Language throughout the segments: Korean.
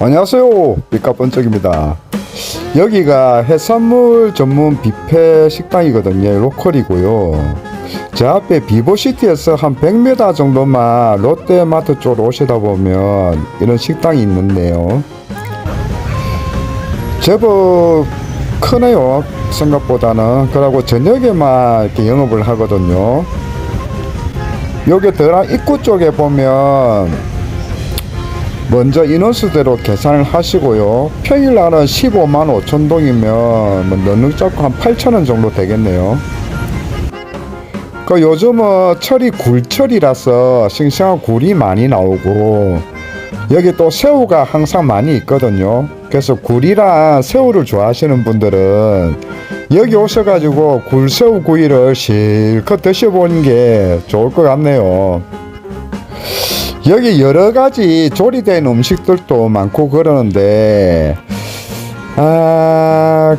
안녕하세요. 삐까번쩍입니다. 여기가 해산물 전문 뷔페 식당이거든요. 로컬이고요. 제 앞에 비보시티에서 한 100m 정도만 롯데마트 쪽으로 오시다 보면 이런 식당이 있는데요. 제법 크네요. 생각보다는. 그리고 저녁에만 이렇게 영업을 하거든요. 여기 들어간 입구 쪽에 보면 먼저 인원수대로 계산을 하시고요. 평일날은 15만 5천 동이면 뭐 너는 잡고 한 8천 원 정도 되겠네요. 그 요즘은 철이 굴철이라서 싱싱한 굴이 많이 나오고 여기 또 새우가 항상 많이 있거든요. 그래서 굴이랑 새우를 좋아하시는 분들은 여기 오셔가지고 굴새우 구이를 실컷 드셔보는 게 좋을 것 같네요. 여기 여러 가지 조리된 음식들도 많고 그러는데 아,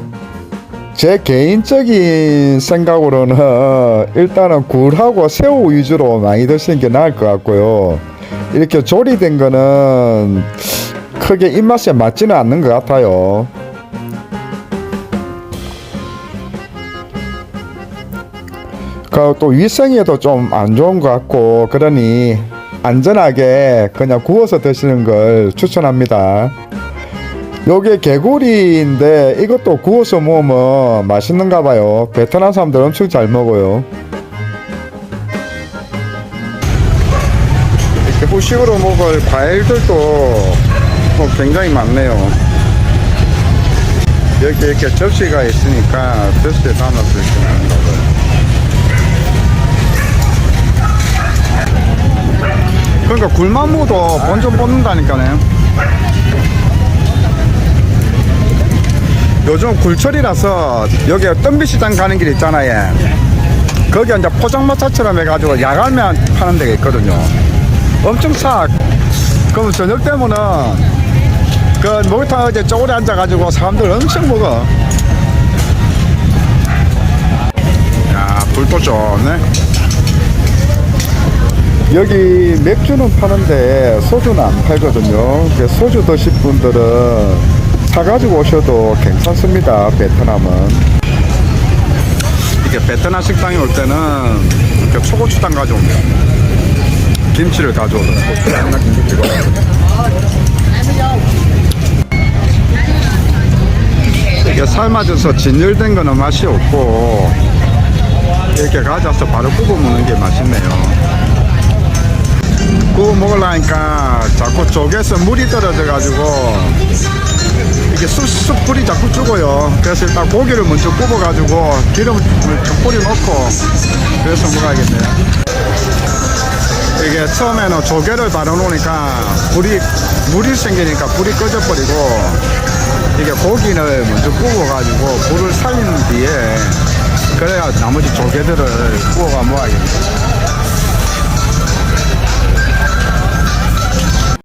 제 개인적인 생각으로는 일단은 굴하고 새우 위주로 많이 드시는 게 나을 것 같고요. 이렇게 조리된 거는 크게 입맛에 맞지는 않는 것 같아요. 또 위생에도 좀 안 좋은 것 같고 그러니 안전하게 그냥 구워서 드시는 걸 추천합니다. 요게 개구리인데 이것도 구워서 먹으면 맛있는가 봐요. 베트남 사람들 엄청 잘 먹어요. 이렇게 후식으로 먹을 과일들도 뭐 굉장히 많네요. 여기 이렇게 접시가 있으니까 접시에 담아서 이렇게 먹는 거고요. 그러니까 먹어도 본전 뽑는다니까요. 요즘 굴철이라서 여기 뜸비시장 가는 길 있잖아요. 거기 이제 포장마차처럼 해가지고 야갈면 파는 데가 있거든요. 엄청 싸. 그럼 저녁 되면은 그 목욕탕 이제 쪼그려 앉아가지고 사람들 엄청 먹어. 야, 불도 좋네. 여기 맥주는 파는데 소주는 안 팔거든요. 소주 드실 분들은 사가지고 오셔도 괜찮습니다. 베트남은. 이게 베트남 식당에 올 때는 이렇게 초고추장 가져오면 김치를 가져오든 고추장이나 김치가 이게 삶아져서 진열된 거는 맛이 없고 이렇게 가져서 바로 구워 먹는 게 맛있네요. 먹으려니까 자꾸 쪽에서 물이 떨어져 가지고 이게 숯, 숯불이 자꾸 죽어요. 그래서 일단 고기를 먼저 구워 가지고 기름을 좀 뿌려 넣고 그래서 먹어야겠네요. 이게 처음에는 조개를 바로 놓으니까 불이 물이 생기니까 불이 꺼져 버리고 이게 고기를 먼저 구워 가지고 불을 살린 뒤에 그래야 나머지 조개들을 구워가 먹어야겠네요